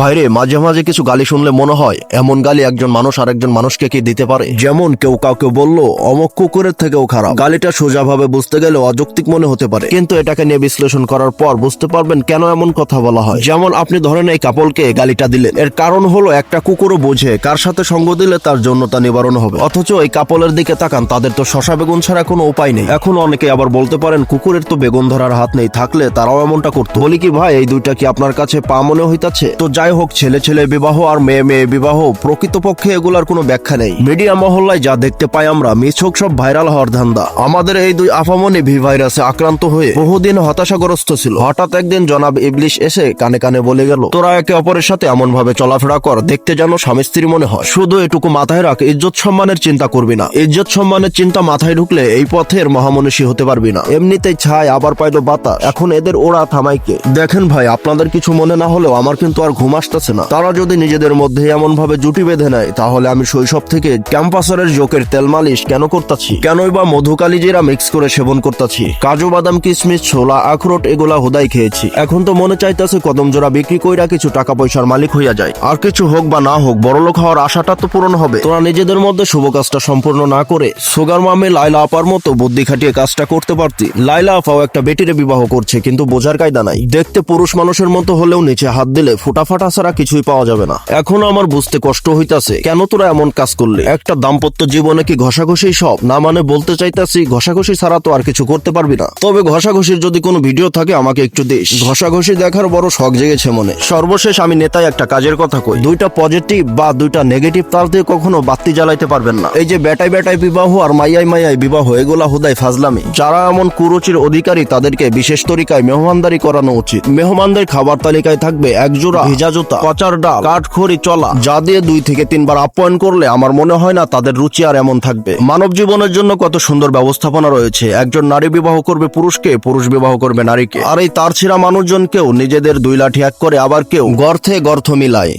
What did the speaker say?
ভাইরে, মাঝে মাঝে কিছু গালি শুনলে মনে হয় এমন গালি একজন মানুষ আরেকজন মানুষকে কি দিতে পারে? যেমন কেউ কাউকে বলল, অমক কুকুরের থেকেও খারাপ। গালিটা সোজাভাবে বুঝতে গেলে অযৌক্তিক মনে হতে পারে। কিন্তু এটাকে নিয়ে বিশ্লেষণ করার পর বুঝতে পারবেন কেন এমন কথা বলা হয়। যেমন আপনি ধরেন এই কাপলকে গালিটা দিলেন। এর কারণ হলো একটা কুকুরও বোঝে কার সাথে সঙ্গ দিলে তার জন্য তা নিবারণ হবে। অথচ এই কাপলের দিকে তাকান, তাদের তো শশা বেগুন ছাড়া কোনো উপায় নেই। এখন অনেকে আবার বলতে পারেন, কুকুরের তো বেগুন ধরার হাত নেই, থাকলে তারাও এমনটা করতো। বলি কি, ভাই, এই দুইটা কি আপনার কাছে পা মনে হইতাছে? তো যাই হোক, ছেলে ছেলে বিবাহ আর মেয়ে মেয়ে বিবাহ, প্রকৃতপক্ষে এগুলার কোনো ব্যাখ্যা নেই। মিডিয়া মহল্লায় যা দেখতে পাই আমরা, মিছক সব ভাইরাল হওয়ার ধান্দা। আমাদের এই দুই আফামনি ভি ভাইরাসে আক্রান্ত হয়ে বহুদিন হতাশাগ্রস্ত ছিল। হঠাৎ একদিন জনাব ইবলিশ এসে কানে কানে বলে গেল, তোরা একে অপরের সাথে এমন ভাবে চলাফেরা কর, দেখতে যেন স্বামী স্ত্রী মনে হয়। শুধু এটুকু মাথায় রাখ, ইজ্জত সম্মানের চিন্তা করবি না। ইজ্জত সম্মানের চিন্তা মাথায় ঢুকলে এই পথের মহামনীষী হতে পারবি না। এমনিতেই ছায় আবার পাইলো বাতাস। এখন এদের ওরা থামাইকে। দেখেন ভাই, আপনাদের কিছু মনে না হলেও আমার কিন্তু আর ঘুম আসতেছে না। তারা যদি নিজেদের মধ্যে এমন ভাবে জুটি বেঁধে নেয়, তাহলে আমি শৈশব থেকে ক্যাম্পাসারের জোকের তেল মালিশ কেন করতাছি? কেনই বা মধুকালি জিরা মিক্স করে সেবন করতাছি? কাজু, বাদাম কিশমিশ ছোলা, আখরোট, এগুলা হুদাই খেয়েছি। এখন তো মনে চাইতেছে কদম জোড়া বিক্রি কইরা কিছু টাকা পয়সার মালিক হইয়া যায়। আর কিছু হোক বা না হোক, বড়লোক হওয়ার আশাটা তো পূরণ হবে। তোরা নিজেদের মধ্যে শুভ কাজটা সম্পূর্ণ না করে সুগার মামে লাইলা আপার মতো বুদ্ধি খাটিয়ে কাজটা করতে পারতি। লাইলা আপাও একটা বেটিরে বিবাহ করছে, কিন্তু বোঝার কায়দা নাই। দেখতে পুরুষ মানুষের মতো হলেও নিচে হাত দিলে ফুটাফাটা ছাড়া কিছুই পাওয়া যাবে না। এখন আমার বুঝতে কষ্ট হইতাছে, কেন তোরা এমন কাজ করলে? একটা দাম্পত্য জীবনে কি ঘষাঘষি সব? না মানে বলতে চাইতাছি, ঘষাঘষি ছাড়া তো আর কিছু করতে পারবি না। তবে ঘষাঘষির যদি কোনো ভিডিও থাকে, আমাকে একটু দিস। ঘষাঘষি দেখার বড় শখ জেগেছে মনে। সর্বশেষ আমি নেতায় একটা কাজের কথা কই। দুইটা পজিটিভ বা দুইটা নেগেটিভ তার দিয়ে কখনো বাতি জ্বালাইতে পারবেন না। এই যে বেটাই বেটাই বিবাহ আর মাইয়াই মাইয়াই বিবাহ, এগুলা হুদাই ফাজলামি। যারা এমন কুরুচির অধিকারী, তাদেরকে বিশেষ তরিকায় মেহমানদারি করানো উচিত। মেহমানদের খাবার তালিকায় থাকবে এক জোড়া ভিজা জুতা, কচার ডাল, কাঠখড়ি, চলা, যা দিয়ে দুই থেকে তিনবার আপ্যায়ন করলে আমার মনে হয় না তাদের রুচি আর এমন থাকবে। মানব জীবনের জন্য কত সুন্দর ব্যবস্থাপনা রয়েছে। একজন নারী বিবাহ করবে পুরুষকে, পুরুষ বিবাহ করবে নারীকে। আর এই তার ছিঁড়া মানুষজনকেও নিজেদের দুই লাঠি এক করে আবার কেউ গর্থে গর্থ মিলায়।